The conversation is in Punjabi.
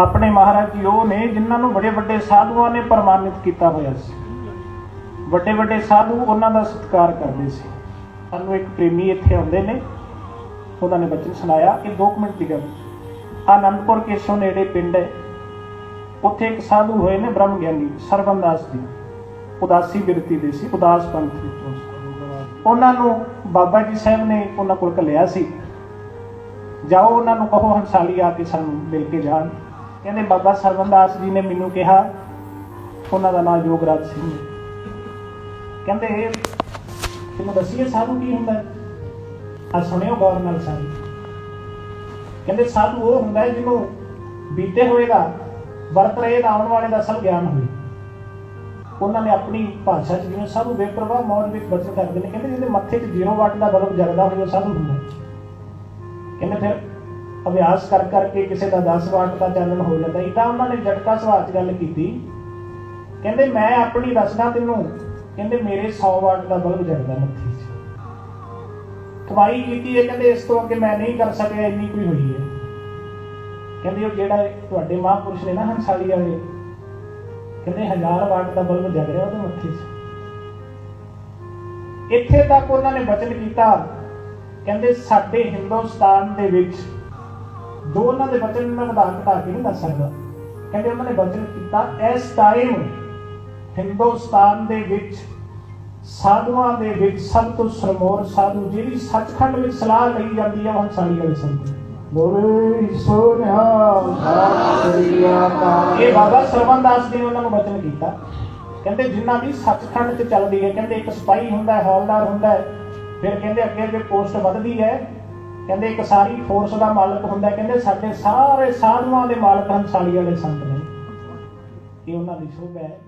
ਆਪਣੇ ਮਹਾਰਾਜ ਜੀ, ਉਹ ਨੇ ਜਿਨ੍ਹਾਂ ਨੂੰ ਬੜੇ ਵੱਡੇ ਸਾਧੂਆਂ ਨੇ ਪ੍ਰਮਾਣਿਤ ਕੀਤਾ ਹੋਇਆ ਸੀ। ਵੱਡੇ ਵੱਡੇ ਸਾਧੂ ਉਹਨਾਂ ਦਾ ਸਤਿਕਾਰ ਕਰਦੇ ਸੀ। ਸਾਨੂੰ ਇੱਕ ਪ੍ਰੇਮੀ ਇੱਥੇ ਆਉਂਦੇ ਨੇ। ਉਹਨਾਂ ਨੇ ਬਚਨ ਸੁਣਾਇਆ ਕਿ 2 ਮਿੰਟ ਦੀ ਗੱਲ। ਆਨੰਦਪੁਰ ਕੇਸੋਂ ਨੇੜੇ ਪਿੰਡ ਹੈ। ਉੱਥੇ ਇੱਕ ਸਾਧੂ ਹੋਏ ਨੇ ਬ੍ਰਹਮ ਗਿਆਨੀ, ਸਰਬੰਦਾਸ ਜੀ। ਉਦਾਸੀ ਬਿਰਤੀ ਦੇ ਸੀ, ਉਦਾਸ ਪੰਥ ਵਿੱਚੋਂ ਉਹਨਾਂ ਨੂੰ ਬਾਬਾ ਜੀ ਸਾਹਿਬ ਨੇ ਉਹਨਾਂ ਕੋਲ ਘੱਲਿਆ ਸੀ। ਜਾਓ ਉਹਨਾਂ ਨੂੰ ਕਹੋ ਹੰਸਾਲੀ ਆ ਕੇ ਸਾਨੂੰ ਮਿਲ ਕੇ ਜਾਣ। ਕਹਿੰਦੇ ਬਾਬਾ ਸਰਬੰਦਾਸ ਜੀ ਨੇ ਮੈਨੂੰ ਕਿਹਾ, ਉਹਨਾਂ ਦਾ ਨਾਮ ਯੋਗਰਾਜ ਸਿੰਘ ਕਹਿੰਦੇ, ਤੈਨੂੰ ਦੱਸੀਏ ਸਾਧੂ ਕੀ ਹੁੰਦਾ ਆ ਸੁਣਿਓ ਗੌਰ ਨਾਲ ਸਾਧੂ ਕਹਿੰਦੇ, ਸਾਧੂ ਉਹ ਹੁੰਦਾ ਹੈ ਜਿਹਨੂੰ ਬੀਤੇ ਹੋਏ ਦਾ ਵਰਤ ਰਹੇ ਦਾ ਆਉਣ ਵਾਲੇ ਦਾ ਸਭ ਗਿਆਨ ਹੋਵੇ। ਉਹਨਾਂ ਨੇ ਆਪਣੀ ਭਾਸ਼ਾ 'ਚ ਜਿਵੇਂ ਸਾਧੂ ਬੇਪਰਵਾਹ ਮੌਜ ਵਿੱਚ ਬਚਨ ਕਰਦੇ ਨੇ, ਕਹਿੰਦੇ ਜਿਹਦੇ ਮੱਥੇ 'ਚ ਜ਼ੀਰੋ ਵਾਟ ਦਾ ਬਲਬ ਜਗਦਾ ਹੋਵੇ, ਉਹ ਸਾਧੂ ਹੁੰਦਾ ਕਹਿੰਦੇ ਫਿਰ ਅਭਿਆਸ ਕਰ ਕਰਕੇ ਕਿਸੇ ਦਾ 10 ਵਾਟ ਦਾ ਚਾਨਣ ਹੋ ਜਾਂਦਾ। ਇਦਾਂ ਉਹਨਾਂ ਨੇ ਜਟਕਾ ਸੁਭਾਅ ਗੱਲ ਕੀਤੀ। ਕਹਿੰਦੇ, ਮੈਂ ਆਪਣੀ ਦੱਸਦਾ ਤੈਨੂੰ। ਕਹਿੰਦੇ, ਮੇਰੇ 100 ਵਾਟ ਦਾ ਬਲਬ ਜਗਦਾ ਮੱਥੇ 'ਚ। ਕਮਾਈ ਕੀਤੀ ਹੈ, ਕਹਿੰਦੇ, ਇਸ ਤੋਂ ਅੱਗੇ ਮੈਂ ਨਹੀਂ ਕਰ ਸਕਿਆ, ਇੰਨੀ ਕੋਈ ਹੋਈ ਹੈ। ਕਹਿੰਦੇ, ਉਹ ਜਿਹੜਾ ਤੁਹਾਡੇ ਮਹਾਂਪੁਰਸ਼ ਨੇ ਨਾ ਹੰਸਾਲੀ ਵਾਲੇ, ਕਹਿੰਦੇ, ਹਜ਼ਾਰ ਵਾਟ ਦਾ ਬਲਬ ਜਗ ਰਿਹਾ ਉਹਦੇ ਮੱਥੇ 'ਚ। ਇੱਥੇ ਤੱਕ ਉਹਨਾਂ ਨੇ ਬਚਨ ਕੀਤਾ। ਕਹਿੰਦੇ, ਸਾਡੇ ਹਿੰਦੁਸਤਾਨ ਦੇ ਵਿੱਚ ਦੋ ਉਹਨਾਂ ਦੇ ਬਚਨ ਮੈਂ ਵਧਾ ਘਟਾ ਕੇ ਨਹੀਂ ਦੱਸ ਸਕਦਾ। ਕਹਿੰਦੇ ਉਹਨਾਂ ਨੇ ਬਚਨ ਕੀਤਾ, ਇਸ ਟਾਈਮ ਹਿੰਦੁਸਤਾਨ ਦੇ ਵਿੱਚ, ਸਾਧੂਆਂ ਦੇ ਵਿੱਚ ਸਭ ਤੋਂ ਸਰਮੋਰ ਸਾਧੂ ਜਿਹੜੀ ਸੱਚਖੰਡ ਵਿੱਚ ਸਲਾਹ ਲਈ ਜਾਂਦੀ ਹੈ ਉਹ ਹੰਸਾਲੀ ਵਾਲੇ ਸੰਤ ਬੋਲੇ ਸੋਨਿਆ ਇਹ ਬਾਬਾ ਸਰਵਨਦਾਸ ਜੀ ਨੇ ਉਹਨਾਂ ਨੂੰ ਬਚਨ ਕੀਤਾ। ਕਹਿੰਦੇ ਜਿਨ੍ਹਾਂ ਦੀ ਸੱਚਖੰਡ 'ਚ ਚੱਲਦੀ ਹੈ, ਕਹਿੰਦੇ ਇੱਕ ਸਿਪਾਹੀ ਹੁੰਦਾ ਹੈ, ਹੌਲਦਾਰ ਹੁੰਦਾ ਹੈ, ਫਿਰ ਕਹਿੰਦੇ ਅੱਗੇ ਅੱਗੇ ਪੋਸਟ ਵੱਧਦੀ ਹੈ। ਕਹਿੰਦੇ ਇੱਕ ਸਾਰੀ ਫੋਰਸ ਦਾ ਮਾਲਕ ਹੁੰਦਾ, ਕਹਿੰਦੇ ਸਾਡੇ ਸਾਰੇ ਸਾਧੂਆਂ ਦੇ ਮਾਲਕ ਹੰਸਾਲੀ ਵਾਲੇ ਸੰਤ ਨੇ। ਇਹ ਉਹਨਾਂ ਦੀ ਸ਼ੋਭਾ ਹੈ।